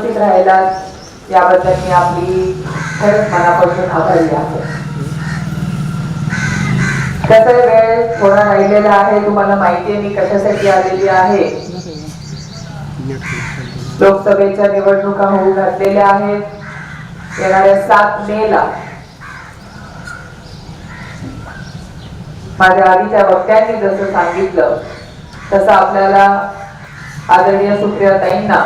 उपस्थित राहायला याबद्दल मी आपली खरंच मनापासून आभारी आहे. कसं वेळ थोडा राहिलेला आहे तुम्हाला माहिती आहे मी कशासाठी आलेली आहे. लोकसभेच्या निवडणुका होऊ घातलेल्या आहेत. येणाऱ्या सात मे ला माझ्या आधीच्या वक्त्यांनी जसं सांगितलं तसं आपल्याला आदरणीय सुप्रियाताईंना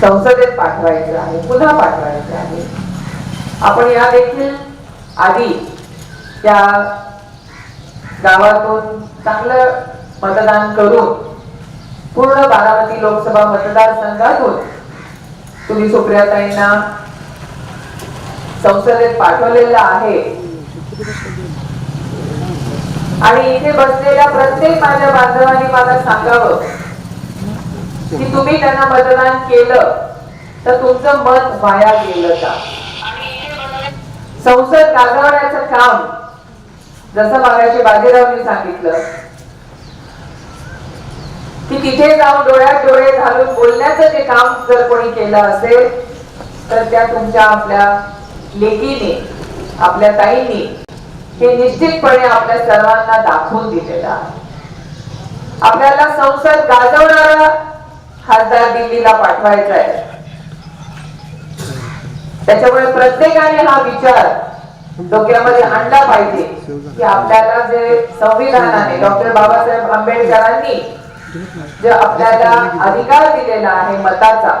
संसदेत पाठवायचं आहे पुन्हा पाठवायचं आहे. आपण या देखील आधी त्या गावातून चांगलं मतदान करून पूर्ण बारामती लोकसभा मतदारसंघातून तुम्ही सुप्रियाताईंना संसदेत पाठवलेलं आहे. आणि इथे बसलेल्या प्रत्येक माझ्या बांधवांनी मला सांगावं की तुम्ही त्यांना मतदान केलं तर तुमचं मत वाया गेलं का संसद गाजवण्याचं काम जसं मागाशी बाजीरावनी सांगितलं की तिथे जाऊन डोळ्यात डोळे घालून बोलण्याचं जे काम जर कोणी केलं असेल तर त्या तुमच्या आपल्या लेकीने आपल्या ताईंनी हे निश्चितपणे आपल्या सर्वांना दाखवून दिलेलं आहे. आपल्याला संसद गाजवणारा खासदार दिल्लीला पाठवायचा आहे त्याच्यामुळे प्रत्येकाने हा विचार डोक्यामध्ये आणला पाहिजे की आपल्याला जे संविधानाने डॉक्टर बाबासाहेब आंबेडकरांनी जे आपल्याला अधिकार दिलेला आहे मताचा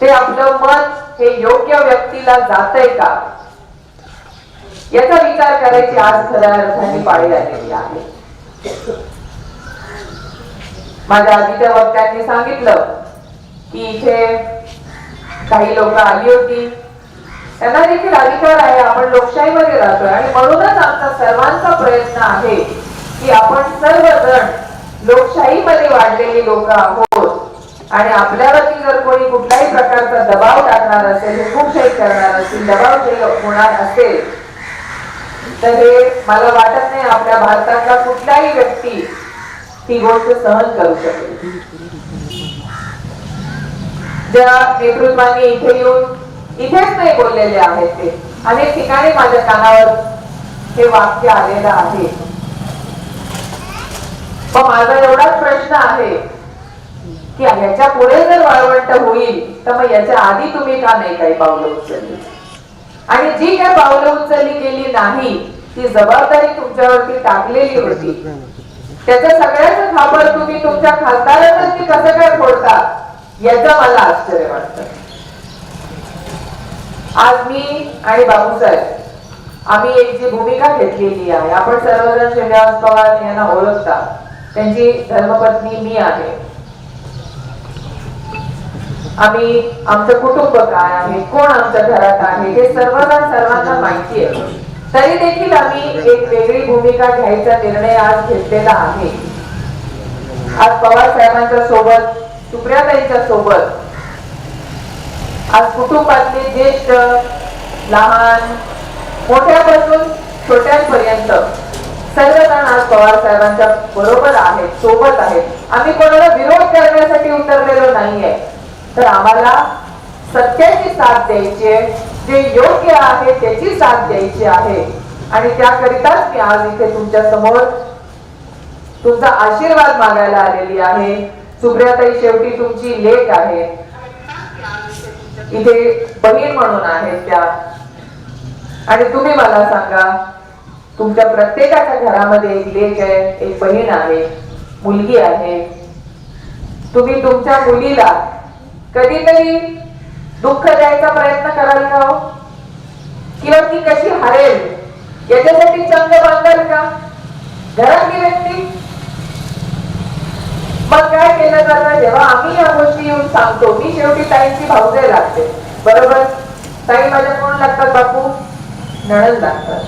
ते आपलं मत हे योग्य व्यक्तीला जातंय का? याचा विचार करायची आज खऱ्या अर्थाने पाळी आलेली आहे. माझ्या आधीच्या वक्त्यांनी सांगितलं की इथे काही लोक आली होती. त्यांना देखील अधिकार आहे आपण लोकशाहीमध्ये राहतोय. आणि म्हणूनच आमचा सर्वांचा प्रयत्न आहे की आपण सर्वजण लोकशाहीमध्ये वाढलेली लोक आहोत. आणि आपल्यावरती जर कोणी कुठल्याही प्रकारचा दबाव टाकणार असेल हुकूमशाही करणार असेल दबावशाही होणार असेल तर हे मला वाटत नाही आपल्या भारतातला कुठलाही व्यक्ती ही गोष्ट सहन करू शकेल ज्या नेतृत्वाने इथे येऊन इथेच नाही बोललेले आहेत ते. अनेक ठिकाणी माझ्या कानावर हे वाक्य आलेलं आहे. पण माझा एवढाच प्रश्न आहे की याच्यापुढे जर वाळवंट होईल तर मग याच्या आधी तुम्ही का नाही काही पावलं उचलली? आणि जी काय पावलं उचलली गेली नाही ती जबाबदारी तुमच्यावरती टाकलेली होती. त्याच्या सगळ्याच खापर तुम्ही तुमच्या खासदारांवरती कसं काय फोडता याचं मला आश्चर्य वाटत. आज मी आणि बाबूसाहेब आम्ही एक जी भूमिका घेतलेली आहे आपण सर्वजण श्रीनिवास पवार यांना ओळखता त्यांची धर्मपत्नी मी आहे. आम्ही आमचं कुटुंब काय आहे कोण आमच्या घरात आहे हे सर्वजण सर्वांना माहिती आहे. तरी देखील आम्ही एक वेगळी भूमिका घ्यायचा निर्णय आज घेतलेला आहे. आज पवार साहेबांच्या सोबत सुप्रियाताईच्या सोबत आज कुटुंबातले ज्येष्ठ लहान मोठ्यापासून छोट्यांपर्यंत सर्वजण आज पवार साहेबांच्या बरोबर आहेत सोबत आहेत. आम्ही कोणाला विरोध करण्यासाठी उतरलेलो नाहीये. तर आम्हाला सत्याची साथ द्यायची आहे. जे योग्य आहे त्याची साथ द्यायची आहे. आणि त्याकरिताच मी आज इथे तुमच्यासमोर तुमचा आशीर्वाद मागायला आलेली आहे. सुप्रियाताई शेवटी तुमची लेख आहे. इथे बहीण म्हणून आहेत त्या. आणि तुम्ही मला सांगा तुमच्या प्रत्येकाच्या घरामध्ये एक लेख आहे एक बहीण आहे मुलगी आहे. तुम्ही तुमच्या मुलीला कधीतरी दुःख द्यायचा प्रयत्न कराल का हो? किंवा ती कशी हरेल? याच्यासाठी चंग बांधाल का? घरातली व्यक्ती? मग काय केलं जातं? जेव्हा आम्ही या गोष्टी येऊन सांगतो मी शेवटी ताईंची भाऊजाई लागते बरोबर? ताई माझ्या कोण लागतात बापू? नणंद लागतात.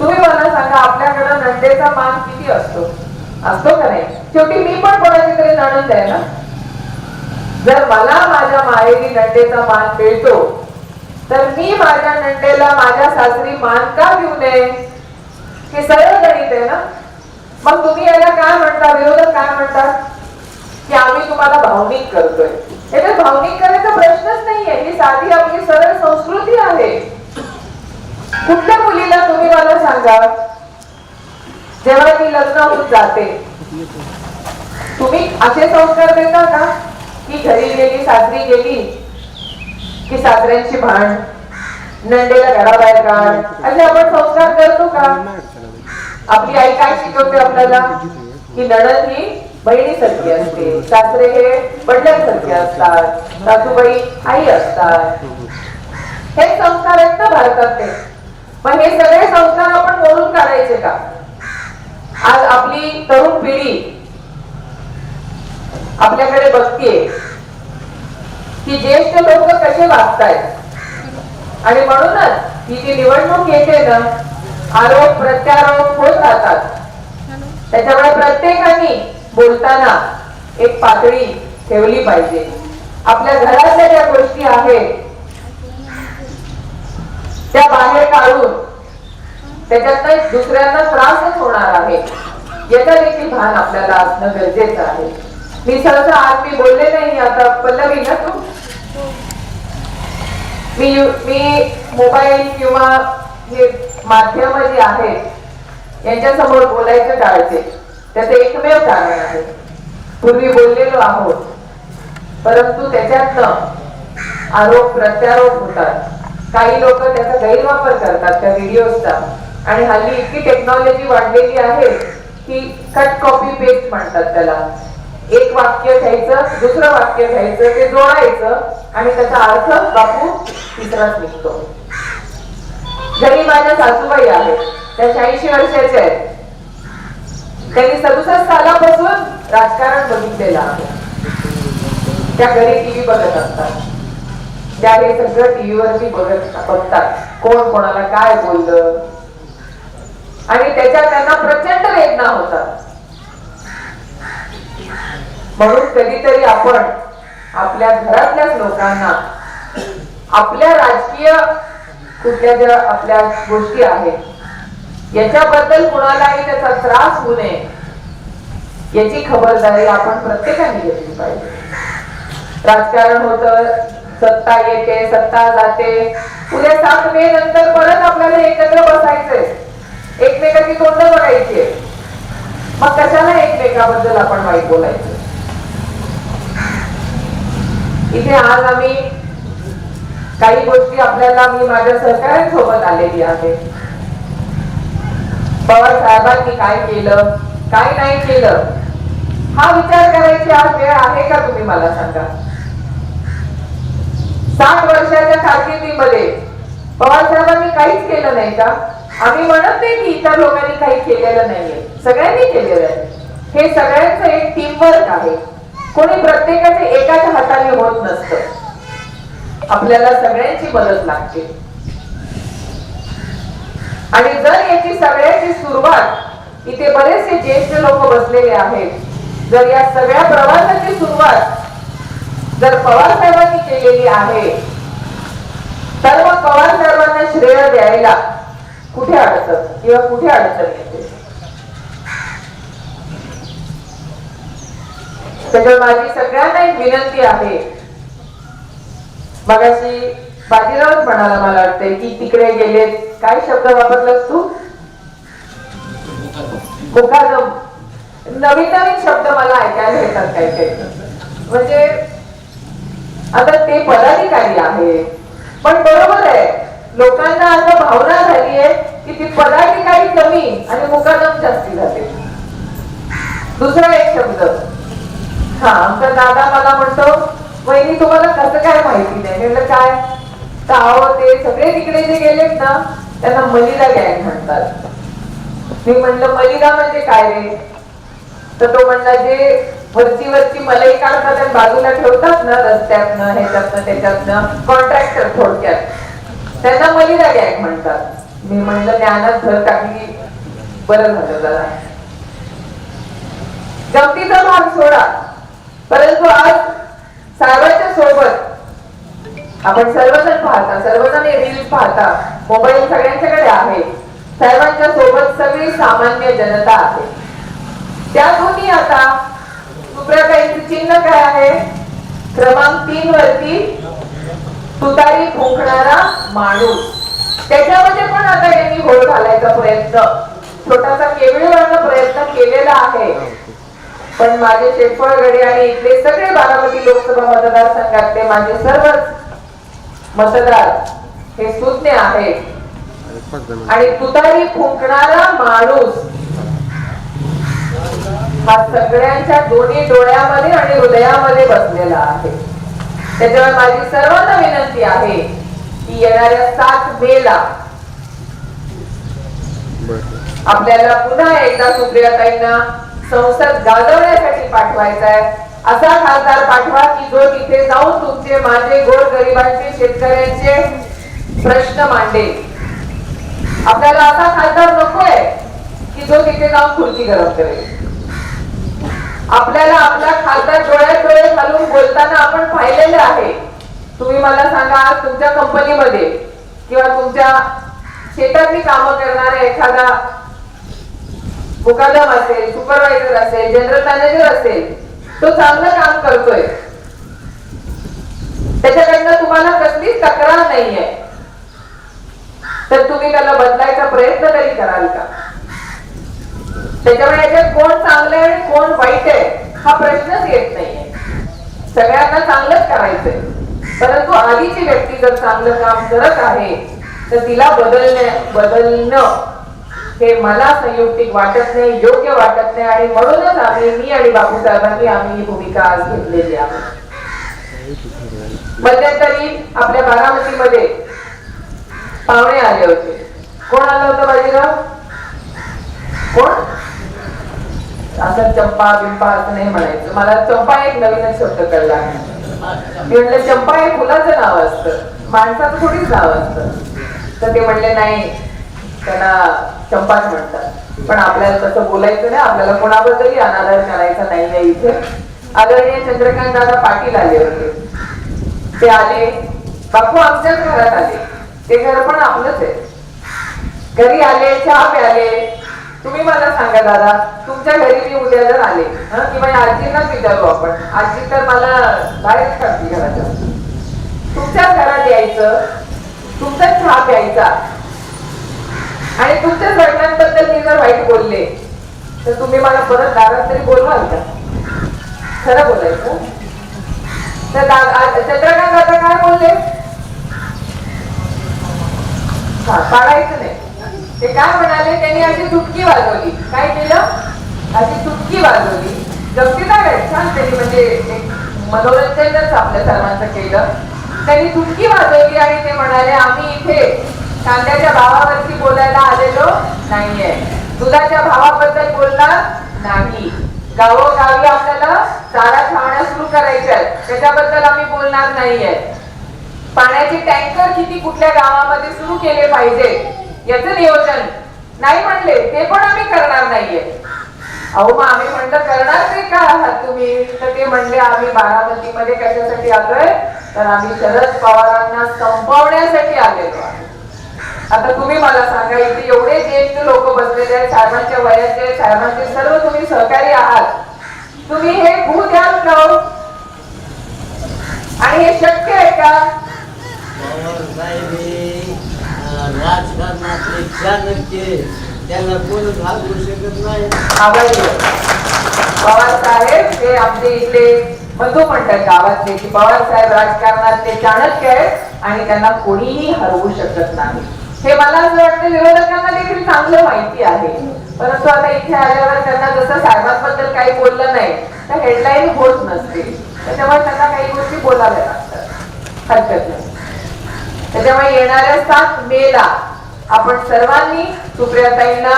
तुम्ही मला सांगा आपल्याकडं नंदेचा मान किती असतो? असतो का नाही? शेवटी मी पण कोणाची तरी नणंद आहे ना? जर मला माझ्या माहेरी नंडेचा मान मिळतो तर मी माझ्या नंडेला माझ्या सासरी मान का घेऊ नये? हे सरळ गणित आहे ना? मग तुम्ही याला काय म्हणता? विरोधक काय म्हणतात? की आम्ही तुम्हाला भावनिक करतोय. हे तर भावनिक करायचा प्रश्नच नाहीये. ही साधी आपली सरळ संस्कृती आहे. कुठल्या मुलीला तुम्ही मला सांगा? जेव्हा ती लग्न होऊन जाते तुम्ही असे संस्कार देता का? की घरी गेली सासरी गेली की सासऱ्यांची भांड नंदेला घराबाहेर काढ. असे आपण संस्कार करतो का? आपली आई काय शिकवते आपल्याला? की नणद ही बहिणीसारखी असते. सासरे हे वडिलांसारखे असतात. सासूबाई आई असतात. हे संस्कार आहेत ना भारतातले. पण हे सगळे संस्कार आपण बोलून काढायचे का? आज आपली तरुण पिढी आपल्याकडे बघतीये की ज्येष्ठ लोक कसे वागतायत? आणि म्हणूनच ही जी निवडणूक येते ना आरोप प्रत्यारोप होत राहतात. त्याच्यामुळे प्रत्येकाने बोलताना एक पातळी ठेवली पाहिजे. आपल्या घरातल्या ज्या गोष्टी आहेत त्या बाहेर काढून त्याच्यातनं दुसऱ्यांना त्रासच होणार आहे. याचा देखील भान आपल्याला असणं गरजेचं आहे. मी सहसा आज मी बोलले नाही आता पल्लवी ना तू? मी मी मोबाईल किंवा हे माध्यम जे आहेत यांच्या समोर बोलायचं टाळते. त्याचं एकमेव कारण आहे. पूर्वी बोललेलो आहोत. परंतु त्याच्यातनं आरोप प्रत्यारोप होतात. काही लोक त्याचा गैरवापर करतात त्या व्हिडिओचा आणि हल्ली इतकी टेक्नॉलॉजी वाढलेली आहे की कट कॉपी पेस्ट म्हणतात त्याला. एक वाक्य घ्यायचं दुसरं वाक्य घ्यायचं ते जोडायचं आणि त्याचा अर्थ बापू तिसराच निघतो. घरी माझ्या सासूबाई आहेत त्या शहाऐंशी वर्षाच्या आहेत. त्यांनी सदुसष्ट सालापासून राजकारण बघितलेलं आहे. त्या घरी टीव्ही बघत असतात. त्या हे सगळं टीव्हीवरती बघत बघतात. कोण कोणाला काय बोललं? आणि त्याच्यात त्यांना प्रचंड वेदना होतात. म्हणून कधीतरी आपण आपल्या घरातल्याच लोकांना आपल्या राजकीय कुठल्या ज्या आपल्या गोष्टी आहेत याच्याबद्दल कुणालाही त्याचा त्रास होऊ नये याची खबरदारी आपण प्रत्येकाने घेतली पाहिजे. राजकारण होत सत्ता येते सत्ता जाते उद्या सात मे नंतर परत आपल्याला एकत्र बसायचंय. एकमेकाची तोंड बघायची मग कशाला एकमेकाबद्दल आपण वाईट बोलायचं? इथे आज आम्ही काही गोष्टी आपल्याला मी माझ्या सहकाऱ्यांसोबत आलेली आहे. पवार साहेबांनी काय केलं काय नाही केलं हा विचार करायची आज वेळ आहे का तुम्ही मला सांगा? साठ वर्षाच्या कारकिर्दीमध्ये पवार साहेबांनी काहीच केलं नाही का? आम्ही म्हणत नाही की इतर लोकांनी काही केलेलं नाहीये. सगळ्यांनी केलेलं आहे. हे सगळ्यांचं एक टीमवर्क आहे. कोणी प्रत्येकाचे एकाच हाताने होत नसतं. आपल्याला सगळ्यांची मदत लागते. आणि जर याची सगळ्याची सुरुवात इथे बरेचसे ज्येष्ठ लोक बसलेले आहेत जर या सगळ्या प्रवासाची सुरुवात जर पवार साहेबांनी केलेली आहे तर मग पवार साहेबांना श्रेय द्यायला कुठे अडचण? किंवा कुठे अडचण येते? त्याच्यामुळे माझी सगळ्यांना एक विनंती आहे. मगाशी बाजीरावच म्हणाला मला वाटतंय की तिकडे गेले काय शब्द वापरलास तू? मुखादम नवीन नवीन शब्द मला ऐकायला येतात काही काही म्हणजे आता ते पदाधिकारी आहे. पण बरोबर आहे लोकांना आता भावना झाली आहे की ती पदाधिकारी कमी आणि मुकादम जास्ती झाले. दुसरा एक शब्द. हा आमचा दादा मला म्हणतो वहिनी तुम्हाला कसं काय माहिती नाही? म्हटलं काय? तर अहो ते सगळे तिकडे जे गेलेत ना त्यांना मलिदा गँग म्हणतात. मी म्हणलं मलिदा म्हणजे काय रे? तर तो म्हणला जे वरती वरती मलाई काढतात आणि बाजूला ठेवतात ना रस्त्यातनं ह्याच्यातनं त्याच्यातनं कॉन्ट्रॅक्टर थोडक्यात त्यांना मलिदा गँग म्हणतात. मी म्हणलं ज्ञानात घर टाकली बरं झालं जरा. गमतीचा भाग सोडा. परंतु आज साहेबांच्या सोबत आपण सर्वजण पाहता सर्वजण रील पाहता मोबाईल सगळ्यांच्याकडे आहे. साहेबांच्या सोबत सगळी सामान्य जनता आहे. त्यातूनही आता सुप्रताईचं चिन्ह काय आहे? क्रमांक तीन वरती तुतारी फुंकणारा माणूस. त्याच्यामध्ये पण आता यांनी होळ घालायचा प्रयत्न. छोटासा केवळ प्रयत्न केलेला आहे. पण माझे शेफळगडे आणि इथले सगळे बारामती लोकसभा मतदारसंघातले माझे सर्वच मतदार हे सुज्ञ आहेत. आणि तुतारी फुंकणारा माणूस हा सगळ्यांच्या दोन्ही डोळ्यामध्ये आणि हृदयामध्ये बसलेला आहे. त्याच्यामुळे माझी सर्वांना विनंती आहे की येणाऱ्या सात मेला आपल्याला पुन्हा एकदा सुप्रियाताईंना संसद गाजवण्यासाठी पाठवायचा आहे असा खासदार पाठवा की जो तिथे जाऊन तुमचे माझे गोर गरिबांचे शेतकऱ्यांचे प्रश्न मांडे आपल्याला असा खासदार नकोय की जो तिथे जाऊन खुर्ची गरम करेल. आपल्याला आपला खासदार डोळ्यात डोळे घालून बोलताना आपण पाहिलेले आहे. तुम्ही मला सांगा आज तुमच्या कंपनीमध्ये किंवा तुमच्या शेतातली कामं करणारा एखादा मुकादम असेल सुपरवायझर असेल जनरल मॅनेजर असेल तो चांगलं काम करतोय. त्याच्याकडनं तुम्हाला कसलीच तक्रार नाहीये. तर तुम्ही त्याला बदलायचा प्रयत्न तरी कराल का? त्याच्यामुळे याच्यात कोण चांगलं आहे आणि कोण वाईट आहे हा प्रश्नच येत नाहीये. सगळ्यांना चांगलंच करायचंय. परंतु आधीची व्यक्ती जर चांगलं काम करत आहे तर तिला बदलणे बदलणं हे मला संयुक्तिक वाटत नाही योग्य वाटत नाही आणि म्हणूनच आम्ही मी आणि बापूसाहेबांनी आम्ही ही भूमिका आज घेतलेली आहे. मध्यंतरी आपल्या बारामतीमध्ये पाहुणे आले होते. कोण आलं होतं बाजीराव? कोण? असं चंपा बिंपा असं नाही म्हणायचं. मला चंपा एक नवीनच शब्द कळला. मी म्हणलं चंपा हे फुलाचं नाव असतं. माणसाचं थोडीच नाव असतं. तर ते म्हणले नाही त्यांना चंपाच म्हणतात. पण आपल्याला तसं बोलायचं नाही आपल्याला कोणाबद्दलही अनादर करायचा नाहीये इथे. आदरणीय चंद्रकांत दादा पाटील आले होते. ते आले. बापू आमच्याच घरात आले. ते घर पण आपलंच आहे. घरी आले चहा प्याले. तुम्ही मला सांगा दादा तुमच्या घरी मी उद्या जर आले किंवा या आजींनाच विचारू आपण? आजी तर मला बाहेर काढते घराच्या तुमच्याच घरात यायचं तुमचाच चहा प्यायचा. आणि तुमच्याच वडिलांबद्दल मी जर वाईट बोलले तर तुम्ही मला परत दारात तरी बोलवाल का? खरं बोलायचं? तर चंद्रकांत दादा काय बोलले? हा पाडायचं नाही. ते काय म्हणाले? त्यांनी अशी चुटकी वाजवली. काय केलं? अशी चुटकी वाजवली. गमतीदार आहे छान त्यांनी म्हणजे एक मनोरंजनच आपल्या सर्वांचं केलं. त्यांनी चुटकी वाजवली आणि ते म्हणाले आम्ही इथे कांद्याच्या भावावरती बोलायला आलेलो नाहीये. दुधाच्या भावाबद्दल बोलणार नाही. गावोगावी आपल्याला चारा छावण्या सुरू करायच्या. आहेत त्याच्याबद्दल आम्ही बोलणार नाहीये. पाण्याचे टँकर किती कुठल्या गावामध्ये सुरू केले पाहिजे याच नियोजन नाही म्हणले ते पण आम्ही करणार नाहीये. अहो मग आम्ही म्हणलं करणार ते का आहात तुम्ही? तर ते म्हणले आम्ही बारामतीमध्ये कशासाठी आलोय? तर आम्ही शरद पवारांना संपवण्यासाठी आलेलो आहे. आता तुम्ही मला सांगा इथे एवढे ज्येष्ठ लोक बसलेले आहेत साहेबांच्या वयाचे साहेबांचे सर्व तुम्ही सहकारी आहात. तुम्ही हे भू द्याल का? आणि हे शक्य आहे का? राजकारणातले चाणक्य त्यांना कोण शकत नाही. हे इथले बंधू म्हणतात गावातले. की पवार साहेब राजकारणात ते चाणक्य आहेत आणि त्यांना कोणीही हरवू शकत नाही. हे मला असं वाटतं विरोधकांना देखील चांगलं माहिती आहे. परंतु आता इथे आल्यावर त्यांना जसं साहेबांबद्दल काही बोललं नाही तर हेडलाईन होत नसते. त्याच्यामुळे त्यांना काही गोष्टी बोलाव्या लागतात. हरकत नाही. त्याच्यामुळे येणाऱ्या सात मेला आपण सर्वांनी सुप्रियाताईंना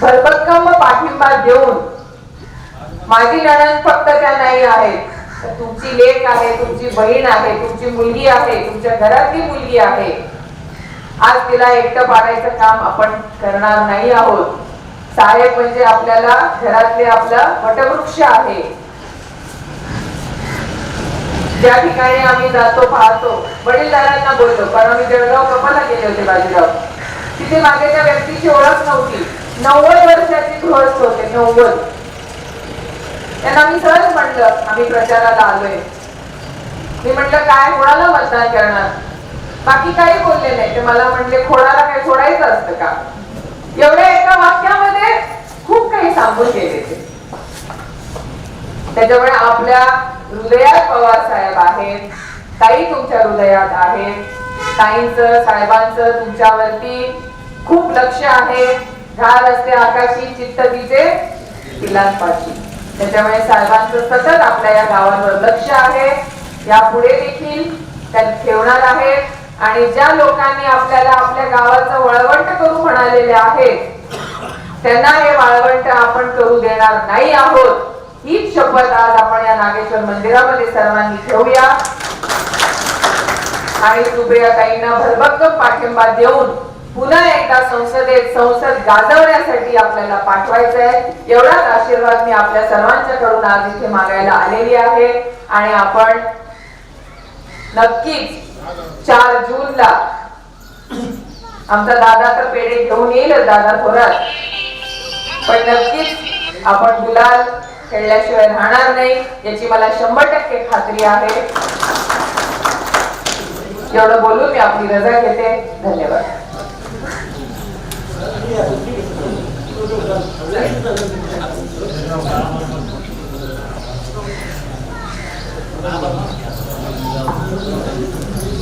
भरभक्कम पाठिंबा देऊन माझी नणन फक्त त्या नाही आहेत तर तुमची लेख आहे तुमची बहीण आहे तुमची मुलगी आहे तुमच्या घरातली मुलगी आहे आज तिला एकटं पाडायचं काम आपण करणार नाही आहोत. साहेब म्हणजे आपल्याला घरातले आपला वटवृक्ष आहे. ज्या ठिकाणी आम्ही जातो पाहतो वडीलदारांना बोललो कारण आम्ही जळगाव कपाला गेले होते बाजीराव तिथे मागे त्या व्यक्तीची ओळख नव्हती. नव्वद वर्षाची गृहस्थ होते नव्वद. त्यांना मी सहज म्हटलं आम्ही प्रचाराला आलोय. मी म्हटलं काय? कोणाला मतदान करणार? बाकी काही बोलले नाही. ते मला म्हणले खोडाला काय सोडायचं असतं का? एवढ्या एका वाक्यामध्ये खूप काही सांगून गेले ते. त्याच्यामुळे आपल्या हृदयात पवार साहेब आहेत ताई तुमच्या हृदयात आहेत ताईंचं साहेबांचं तुमच्यावरती खूप लक्ष आहे. झाड असते आकाशी चित्त तिचे पिलांपाशी. त्याच्यामुळे साहेबांचं सतत आपल्या या गावांवर लक्ष आहे. यापुढे देखील त्या ठेवणार आहेत. आणि ज्या लोकांनी आपल्याला आपल्या गावाचं वळवंट करू म्हणालेले आहेत त्यांना हे वाळवंट आपण करू देणार नाही आहोत. हीच शपथ आज आपण या नागेश्वर मंदिरामध्ये सर्वांनी ठेवूया आणि सुप्रियाताईंना भरभक्कम पाठिंबा देऊन पुन्हा एकदा संसदेत संसद गाजवण्यासाठी आपल्याला पाठवायचं आहे एवढाच आशीर्वाद मी आपल्या सर्वांच्याकडून आज इथे मागायला आलेली आहे. आणि आपण नक्कीच. चार जून ला आमचा दादा तर पेढे घेऊन येईल दादा थोरात. पण नक्कीच आपण गुलाल खेळल्याशिवाय राहणार नाही याची मला शंभर टक्के खात्री आहे. एवढं बोलून मी आपली रजा घेते. धन्यवाद.